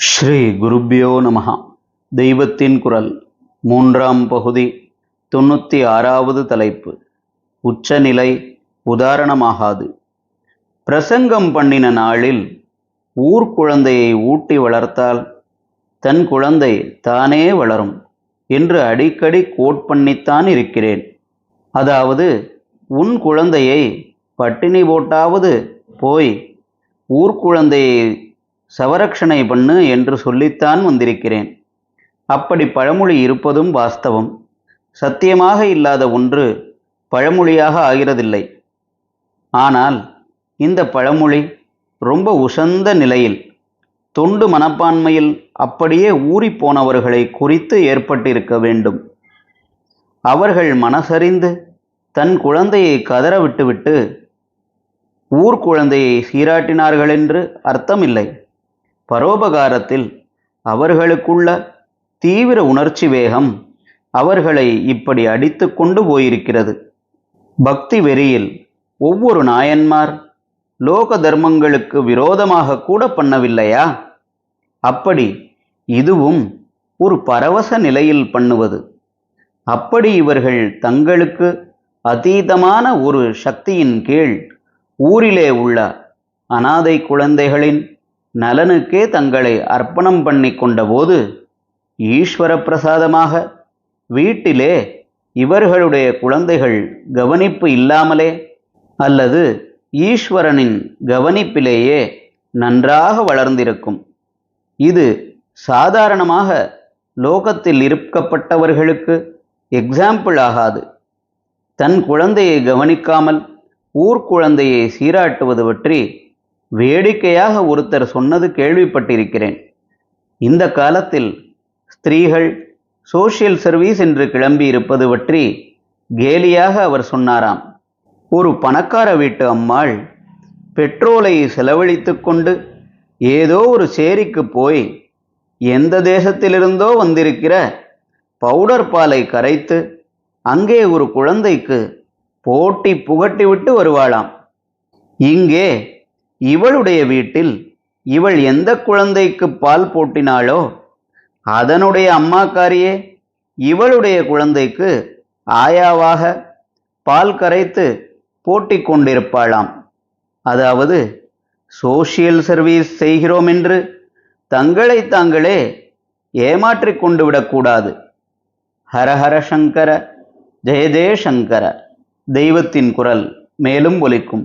ஸ்ரீ குருப்பியோ நமஹா. தெய்வத்தின் குரல் மூன்றாம் பகுதி தொண்ணூற்றி ஆறாவது தலைப்பு. உச்சநிலை உதாரணமாகாது. பிரசங்கம் பண்ணின நாளில் ஊர்க்குழந்தையை ஊட்டி வளர்த்தால் தன் குழந்தை தானே வளரும் என்று அடிக்கடி கோட் பண்ணித்தான் இருக்கிறேன். அதாவது உன் குழந்தையை பட்டினி போட்டாவது போய் ஊர்க்குழந்தையை சவரக்ஷணை பண்ணு என்று சொல்லித்தான் வந்திருக்கிறேன். அப்படி பழமொழி இருப்பதும் வாஸ்தவம். சத்தியமாக இல்லாத ஒன்று பழமொழியாக ஆகிறதில்லை. ஆனால் இந்த பழமொழி ரொம்ப உசந்த நிலையில் தொண்டு மனப்பான்மையில் அப்படியே ஊறிப்போனவர்களை குறித்து ஏற்பட்டிருக்க வேண்டும். அவர்கள் மனசறிந்து தன் குழந்தையை கதற விட்டுவிட்டு ஊர் குழந்தையை சீராட்டினார்களென்று அர்த்தமில்லை. பரோபகாரத்தில் அவர்களுக்குள்ள தீவிர உணர்ச்சி வேகம் அவர்களை இப்படி அடித்து கொண்டு போயிருக்கிறது. பக்தி வெறியில் ஒவ்வொரு நாயன்மார் லோக தர்மங்களுக்கு விரோதமாக கூட பண்ணவில்லையா? அப்படி இதுவும் ஒரு பரவச நிலையில் பண்ணுவது. அப்படி இவர்கள் தங்களுக்கு அதீதமான ஒரு சக்தியின் கீழ் ஊரிலே உள்ள அனாதை குழந்தைகளின் நலனுக்கே தங்களை அர்ப்பணம் பண்ணி கொண்டபோது ஈஸ்வர பிரசாதமாக வீட்டிலே இவர்களுடைய குழந்தைகள் கவனிப்பு இல்லாமலே அல்லது ஈஸ்வரனின் கவனிப்பிலேயே நன்றாக வளர்ந்திருக்கும். இது சாதாரணமாக லோகத்தில் இருக்கப்பட்டவர்களுக்கு எக்ஸாம்பிள் ஆகாது. தன் குழந்தையை கவனிக்காமல் ஊர்க்குழந்தையை சீராட்டுவது பற்றி வேடிக்கையாக ஒருத்தர் சொன்னது கேள்விப்பட்டிருக்கிறேன். இந்த காலத்தில் ஸ்திரீகள் சோஷியல் சர்வீஸ் என்று கிளம்பி இருப்பது பற்றி கேலியாக அவர் சொன்னாராம். ஒரு பணக்கார வீட்டு அம்மாள் பெட்ரோலை செலவழித்து கொண்டு ஏதோ ஒரு சேரிக்கு போய் எந்த தேசத்திலிருந்தோ வந்திருக்கிற பவுடர் பாலை கரைத்து அங்கே ஒரு குழந்தைக்கு போட்டி புகட்டிவிட்டு வருவாளாம். இங்கே இவளுடைய வீட்டில் இவள் எந்த குழந்தைக்கு பால் போட்டினாளோ அதனுடைய அம்மாக்காரியே இவளுடைய குழந்தைக்கு ஆயாவாக பால் கரைத்து போட்டி கொண்டிருப்பாளாம். அதாவது சோஷியல் சர்வீஸ் செய்கிறோம் என்று தங்களை தாங்களே ஏமாற்றிக் கொண்டு விடக்கூடாது. ஹரஹர சங்கர ஜெயதே சங்கர தெய்வத்தின் குரல் மேலும் ஒலிக்கும்.